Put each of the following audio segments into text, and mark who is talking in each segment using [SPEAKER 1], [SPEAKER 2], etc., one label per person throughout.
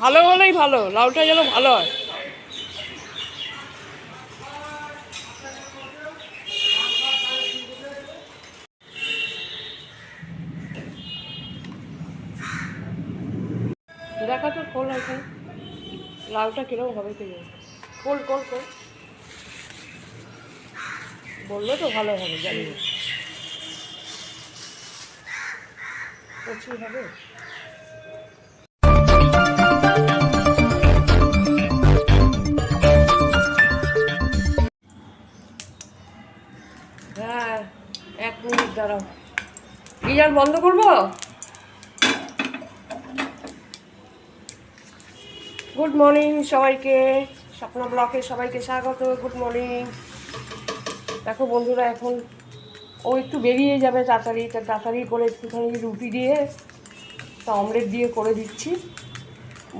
[SPEAKER 1] ভালো হলেই ভালো? লাউটা যেন ভালো হয়। দেখা তো খোল এখন। লাউটা কীরকম হবে কি। খোল খোল খোল। বলল তো ভালো হবে, জানি প্রচুর হবে? গিজার বন্ধ করব? গুড মর্নিং সবাইকে। স্বপ্ন ব্লকে সবাইকে স্বাগত। গুড মর্নিং দেখো বন্ধুরা, এখন ও একটু বেরিয়ে যাবে তাড়াতাড়ি। তাড়াতাড়ি করে একটুখানি রুটি দিয়ে, তা অমলেট দিয়ে করে দিচ্ছি।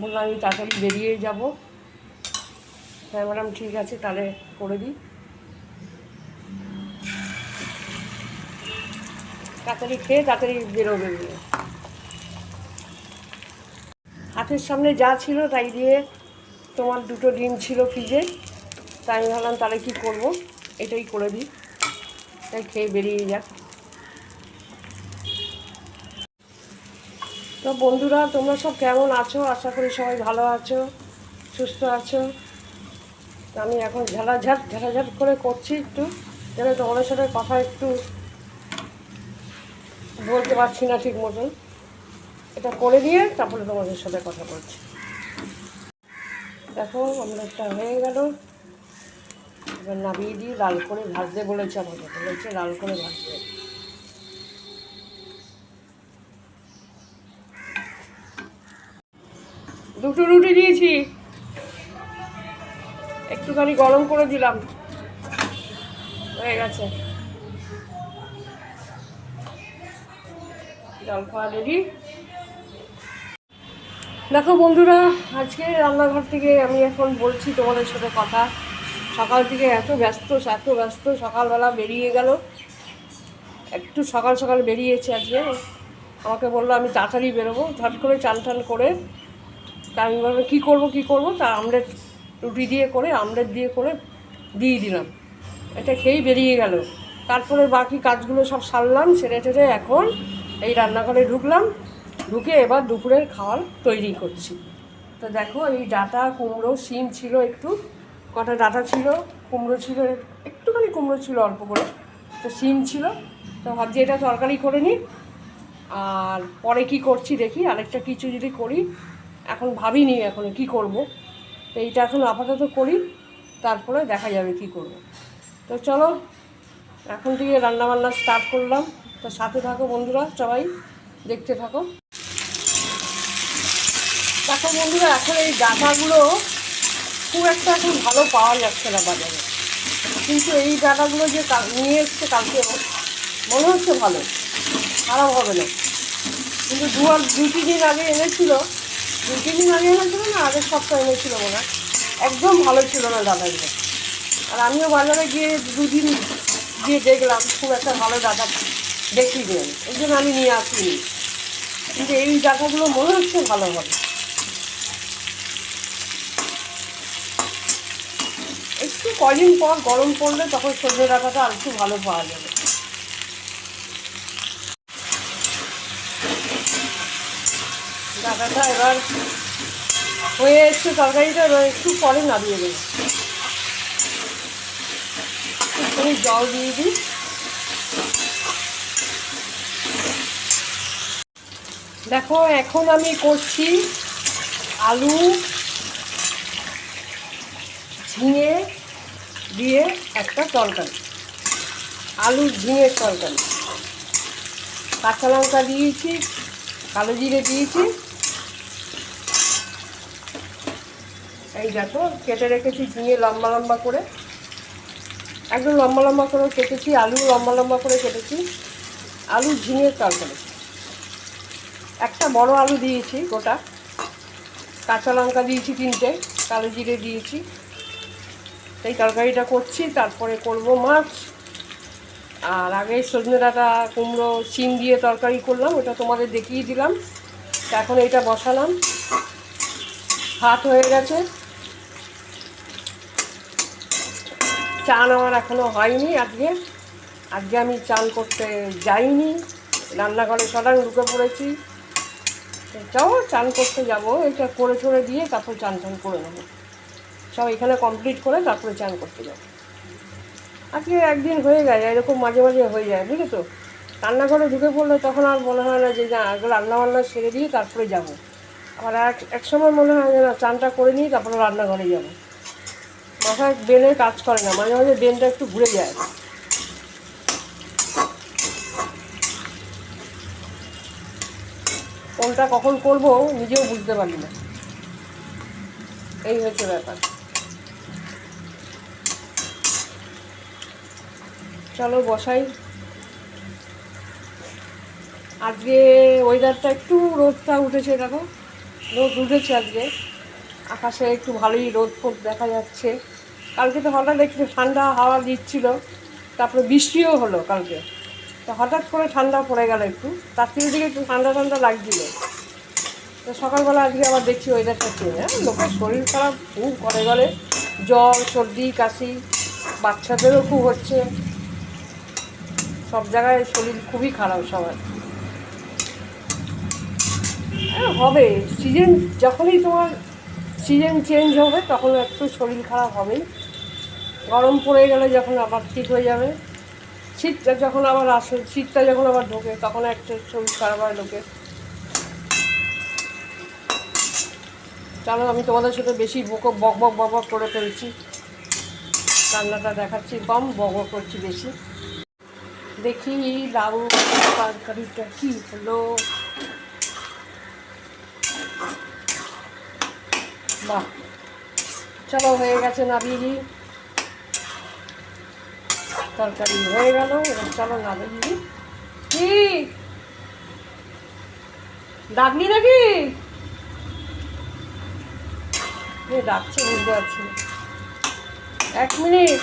[SPEAKER 1] বললাম আমি তাড়াতাড়ি বেরিয়ে যাব। হ্যাঁ ম্যাডাম, ঠিক আছে, তাহলে করে দিই। তাড়াতাড়ি খেয়ে তাড়াতাড়ি বেরোবে হাতের সামনে যা ছিল তাই দিয়ে তোমার দুটো ডিম ছিল ফ্রিজে। তাই আমি ভাবলাম তাহলে কী করব? এটাই করে দিই। তাই খেয়ে বেরিয়ে যাক। তো বন্ধুরা, তোমরা সব কেমন আছো? আশা করি সবাই ভালো আছো, সুস্থ আছো। আমি এখন ঝালাঝাট ঝালাঝাট করে করছি একটু। যেন তোমাদের সাথে কথা একটু বলতে পারছি না ঠিক মতন। এটা করে দিয়ে তারপরে তোমাদের সাথে কথা বলছি। দেখো অমলেটটা হয়ে গেল। এবার নামিয়ে দিয়ে লাল করে ভাজতে বলেছে আমাকে। বলেছে লাল করে ভাজতে। দুটো রুটি দিয়েছি। একটুখানি গরম করে দিলাম। হয়ে গেছে। জল দেখো বন্ধুরা, আজকে রান্নাঘর থেকে আমি এখন বলছি তোমাদের সাথে কথা। সকাল থেকে এত ব্যস্ত এত ব্যস্ত, সকালবেলা বেরিয়ে গেল। একটু সকাল সকাল বেরিয়েছে আজকে। আমাকে বলল, আমি তাড়াতাড়ি বেরোবো। ঝট করে চান টান করে, তা আমি বললাম, কী করব কী করব? তা আমলেট, রুটি দিয়ে করে, আমলেট দিয়ে করে দিয়ে দিলাম। এটা খেয়েই বেরিয়ে গেল। তারপরে বাকি কাজগুলো সব সারলাম, সেরে টেরে এখন এই রান্নাঘরে ঢুকলাম, ঢুকে এবার দুপুরের খাবার তৈরি করছি। তো দেখো, এই ডাটা, কুমড়ো, শিম ছিল একটু, কটা ডাটা ছিল, কুমড়ো ছিল, একটুখানি কুমড়ো ছিল অল্প করে, তো শিম ছিল। তো ভাবছি এটা তরকারি করে নিই। আর পরে কি করছি দেখি, আরেকটা কিছু যদি করি, এখন ভাবিনি এখন কি করব। তো এইটা এখন আপাতত করি, তারপরে দেখা যাবে কি করব। তো চলো, এখন থেকে রান্নাবান্না স্টার্ট করলাম। তো সাথে থাকো বন্ধুরা, সবাই দেখতে থাকো। দেখো বন্ধুরা, এখন এই ডাটাগুলো খুব একটা এখন ভালো পাওয়া যাচ্ছে না বাজারে। কিন্তু এই ডাটাগুলো যে নিয়ে এসছে কালকে, মনে হচ্ছে ভালো, খারাপ হবে না। কিন্তু দু আর দু তিন দিন আগে এনেছিল, দু তিন দিন আগে এনেছিল না, আগের সপ্তাহে এনেছিল মনে একদম ভালো ছিল না ডাটাগুলো আর আমিও বাজারে গিয়ে দুদিন গিয়ে দেখলাম, খুব একটা ভালো ডাটা আমি এই জন্য আমি নিয়ে আসিনি। কিন্তু এই ডাটাগুলো মনে হচ্ছে ভালো হবে। একটু কদিন পর গরম পড়লে তখন সর্ষে ডাটাটা আর একটু ভালো পাওয়া যাবে। ডাটাটা এবার হয়ে এসছে, তরকারিটা এবার একটু পরে নামিয়ে দেবো। জল দিয়ে দিই। দেখো, এখন আমি করছি আলু, ঝিঙে দিয়ে একটা তরকারি। আলু, ঝিঙের তরকারি। কাঁচা লঙ্কা দিয়েছি, কালো জিরে দিয়েছি। এই দেখো, কেটে রেখেছি ঝিঙে লম্বা লম্বা করে। একদম লম্বা লম্বা করে কেটেছি, আলু লম্বা লম্বা করে কেটেছি। আলু, ঝিঙের তরকারি। একটা বড় আলু দিয়েছি গোটা। কাঁচা লঙ্কা দিয়েছি তিনটে, কালো জিরে দিয়েছি। এই তরকারিটা করছি, তারপরে করব মাছ। আর আগে সজনে ডাঁটা, কুমড়ো, শিম দিয়ে তরকারি করলাম, ওটা তোমাদের দেখিয়ে দিলাম। এখন এইটা বসালাম। ভাত হয়ে গেছে। চান আমার এখনও হয়নি আজকে। আজকে আমি চান করতে যাইনি। রান্নাঘরে সদাং ঢুকে পড়েছি। যাও চান করতে যাব। এটা করে করে দিয়ে তারপর চান টান করে নেব। সব এখানে কমপ্লিট করে তারপরে চান করতে যাব। আজকে একদিন হয়ে যায়, এরকম মাঝে মাঝে হয়ে যায় বুঝলি তো রান্নাঘরে ঢুকে পড়লে তখন আর মনে হয় না যে, না, আগে রান্না বান্না সেরে দিয়ে তারপরে যাব। আবার এক এক সময় মনে হয় যে, না, চানটা করে নিই তারপরে রান্নাঘরে যাব। মাথায় ব্রেনে কাজ করে না, মাঝে মাঝে ব্রেনটা একটু ঘুরে যায়। কোনটা কখন করব নিজেও বুঝতে পারি না। এই হচ্ছে ব্যাপার। চলো বসাই। আজকে ওয়েদারটা একটু রোদটা উঠেছে, দেখো। রোদ উঠেছে আজকে। আকাশে একটু ভালোই রোদ ফোদ দেখা যাচ্ছে। কালকে তো হঠাৎ একটু ঠান্ডা হাওয়া দিচ্ছিল, তারপরে বৃষ্টিও হলো কালকে। তো হঠাৎ করে ঠান্ডা পড়ে গেল একটু। তার থেকে দিকে একটু ঠান্ডা ঠান্ডা লাগছিল। তো সকালবেলা আজকে আবার দেখছি ওয়েদারটা চেঞ্জ হ্যাঁ? লোকের শরীর খারাপ, খুব করে গেলে জ্বর, সর্দি, কাশি, বাচ্চাদেরও খুব হচ্ছে। সব জায়গায় শরীর খুবই খারাপ সবার। হ্যাঁ হবে। সিজন যখনই তোমার সিজন চেঞ্জ হবে, তখন একটু শরীর খারাপ হবেই। গরম পড়ে গেলে যখন আবার ঠিক হয়ে যাবে। শীতটা যখন আবার আসে শীতটা যখন আবার ঢোকে, তখন একটা শরীর খারাপ হয় লোকের চলো, আমি তোমাদের সাথে বেশি বক বক বক বক বক করে ফেলছি। রান্নাটা দেখাচ্ছি কম বক বক করছি বেশি। দেখি লাউ তরকারিটা কি হলো। বাহ। চলো, হয়ে গেছে দিই তরকারি হয়ে গেল, এবার চলো নাবিয়ে দিই কি? ডাকলি নাকি? ডাকছে, বুঝতে পারছি এক মিনিট,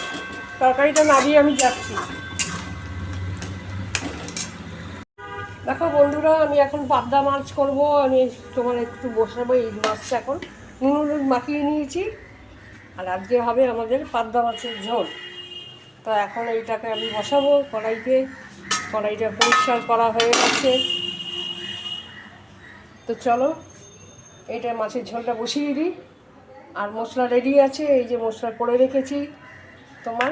[SPEAKER 1] তরকারিটা নাবিয়ে আমি যাচ্ছি। দেখো বন্ধুরা, আমি এখন পাবদা মাছ করব, আমি তোমার একটু বসাবো এই মাছটা এখন। নুন মাখিয়ে নিয়েছি, আর আজকে হবে আমাদের পাবদা মাছের ঝোল। তো এখন এইটাকে আমি বসাবো, কড়াইতে। কড়াইটা পরিষ্কার করা হয়ে গেছে। তো চলো এইটা মাছের ঝোলটা বসিয়ে দিই। আর মশলা রেডি আছে, এই যে মশলা করে রেখেছি তোমার।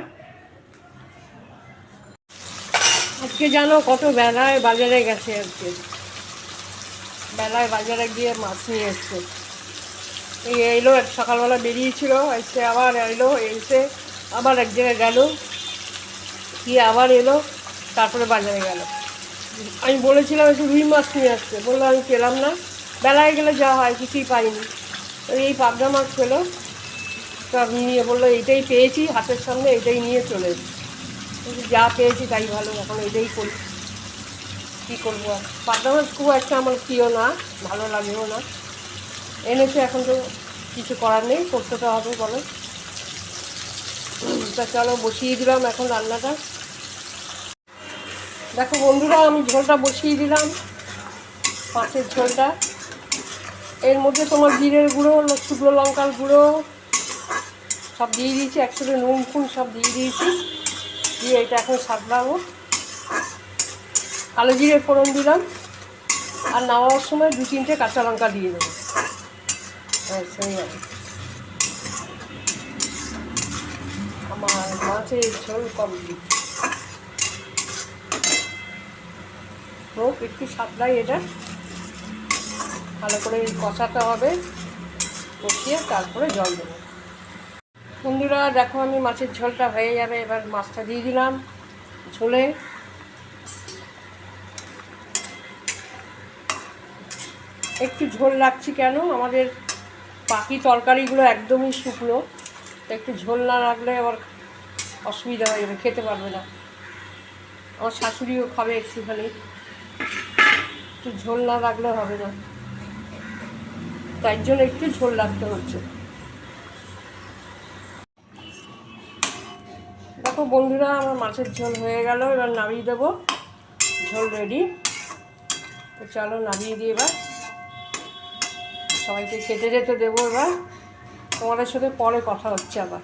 [SPEAKER 1] আজকে জানো কত বেলায় বাজারে গেছে আজকে। বেলায় বাজারে গিয়ে মাছ নিয়ে এসছে। এই এলো সকালবেলা বেরিয়েছিল, এসে আবার এলো, এসে আবার এক জায়গায় গেল। গিয়ে আবার এলো, তারপরে বাজারে গেল। আমি বলেছিলাম, একটু রুই মাছ নিয়ে আসতে। বলল, আমি পেলাম না। বেলায় গেলে যা হয়, কিছুই পাইনি। এই পাবদা মাছ পেল। তো নিয়ে বলল, এইটাই পেয়েছি, হাতের সামনে এটাই নিয়ে চলে এসেছি। যা পেয়েছি তাই ভালো, এখন এটাই করি। কী করব আর? পাবদা মাছ খুব একটা আমার প্রিয় না, ভালো লাগেও না। এনেছে এখন তো কিছু করার নেই, করতে তো হবে, বলো। তা চলো, বসিয়ে দিলাম এখন রান্নাটা। দেখো বন্ধুরা, আমি ঝোলটা বসিয়ে দিলাম মাছের ঝোলটা। এর মধ্যে তোমার জিরের গুঁড়ো, শুকনো লঙ্কার গুঁড়ো, সব দিয়ে দিয়েছি, একসাথে নুন ফুন সব দিয়ে দিয়েছি। দিয়ে এটা এখন সাতলাবো কালো জিরে ফোড়ন দিলাম, আর নামাবার সময় দু তিনটে কাঁচা লঙ্কা দিয়ে দেবো। হ্যাঁ সেই আমার মাছের ঝোল কমপ্লিট হোক, একটু সাতলাই এটা। ভালো করে কষাতে হবে, কষিয়ে তারপরে জল দেবো। বন্ধুরা, দেখো আমি মাছের ঝোলটা হয়ে যাবে, এবার মাছটা দিয়ে দিলাম ঝোলে। একটু ঝোল রাখছি কেন? আমাদের বাকি তরকারিগুলো একদমই শুকনো। একটু ঝোল না রাখলে আবার অসুবিধা হয়ে যাবে, খেতে পারবে না। আমার শাশুড়িও খাবে একটুখানি। একটু ঝোল না রাখলে হবে না। তাই জন্য একটু ঝোল রাখতে হচ্ছে। দেখো বন্ধুরা, আমার মাছের ঝোল হয়ে গেল, এবার নামিয়ে দেবো। ঝোল রেডি তো চলো নামিয়ে দিই এবার। সবাইকে খেতে যেতে দেবো এবার। তোমাদের সাথে পরে কথা হচ্ছে আবার।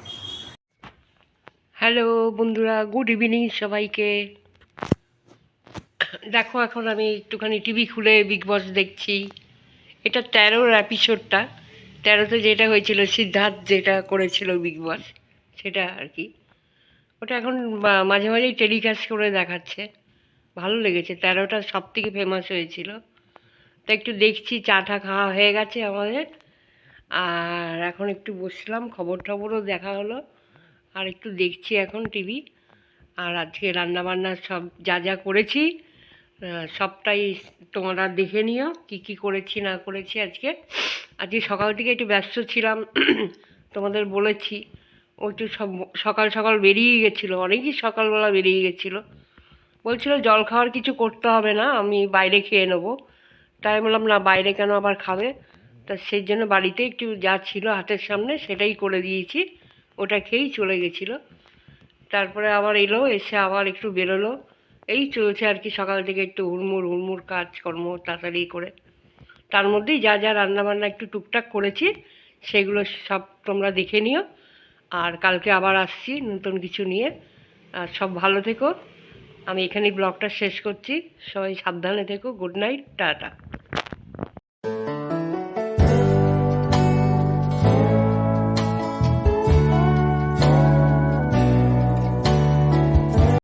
[SPEAKER 1] হ্যালো বন্ধুরা, গুড ইভিনিং সবাইকে। দেখো এখন আমি একটুখানি টিভি খুলে বিগ বস দেখছি। এটা তেরোর এপিসোডটা তেরোতে যেটা হয়েছিল, সিদ্ধার্থ যেটা করেছিল বিগ বস সেটা আর কি। ওটা এখন মাঝে মাঝেই টেলিকাস্ট করে দেখাচ্ছে। ভালো লেগেছে, তেরোটা সব থেকে ফেমাস হয়েছিল। তা একটু দেখছি, চা টা খাওয়া হয়ে গেছে আমাদের। আর এখন একটু বসলাম খবর টবরও দেখা হলো। আর একটু দেখছি এখন টিভি। আর আজকে রান্না বান্না সব যা যা করেছি সবটাই তোমরা দেখে নিও, কি কি করেছি, না করেছি আজকে। আজকে সকাল থেকে একটু ব্যস্ত ছিলাম, তোমাদের বলেছি, ও একটু সব, সকাল সকাল বেরিয়ে গেছিল, অনেকই সকালবেলা বেরিয়ে গেছিল। বলছিল জল খাওয়ার কিছু করতে হবে না, আমি বাইরে খেয়ে নেব। তাই বললাম, না, বাইরে কেন আবার খাবে? তা সেই জন্য বাড়িতে একটু যা ছিল হাতের সামনে, সেটাই করে দিয়েছি। ওটা খেয়েই চলে গেছিল। তারপরে আবার এলো, এসে আবার একটু বেরোলো। এই চলছে আর কি, সকাল থেকে একটু হুড়মুড় হুড়মুড় কাজকর্ম তাড়াতাড়ি করে। তার মধ্যেই যা যা রান্নাবান্না একটু টুকটাক করেছি, সেগুলো সব তোমরা দেখে নিও। আর কালকে আবার আসছি নতুন কিছু নিয়ে। আর সব ভালো থেকো। আমি এখানেই ব্লগটা শেষ করছি। সবাই সাবধানে থেকো। Good night, ta-ta.